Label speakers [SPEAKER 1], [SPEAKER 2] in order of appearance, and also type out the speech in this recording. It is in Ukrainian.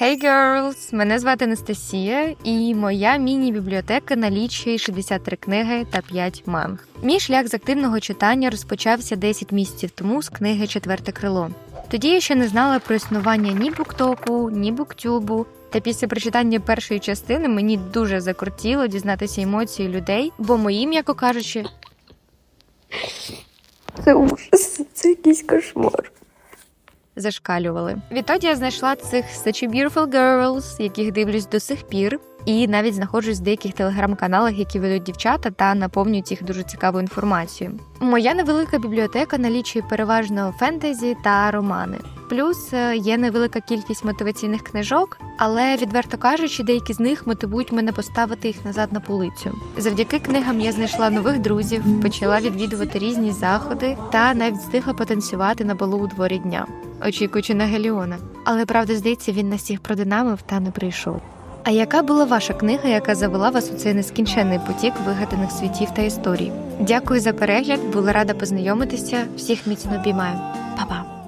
[SPEAKER 1] Hey girls! Мене звати Анастасія, і моя міні-бібліотека налічує 63 книги та 5 манг. Мій шлях з активного читання розпочався 10 місяців тому з книги Четверте крило. Тоді я ще не знала про існування ні буктоку, ні буктюбу. Та після прочитання першої частини мені дуже закрутіло дізнатися емоції людей, бо мої, м'яко кажучи,
[SPEAKER 2] Це ужас, це якийсь кошмар.
[SPEAKER 1] Зашкалювали. Відтоді я знайшла цих Such a Beautiful Girls, яких дивлюсь до сих пір, і навіть знаходжусь в деяких телеграм-каналах, які ведуть дівчата та наповнюють їх дуже цікавою інформацією. Моя невелика бібліотека налічує переважно фентезі та романи. Плюс е, є невелика кількість мотиваційних книжок, але відверто кажучи, деякі з них мотивують мене поставити їх назад на полицю. Завдяки книгам я знайшла нових друзів, почала відвідувати різні заходи та навіть встигла потанцювати на балу у дворі дня, очікуючи на Геліона. Але правда, здається, він нас всіх продинамив та не прийшов. А яка була ваша книга, яка завела вас у цей нескінченний потік вигаданих світів та історій? Дякую за перегляд, була рада познайомитися. Всіх міцно обіймаю. Па-па!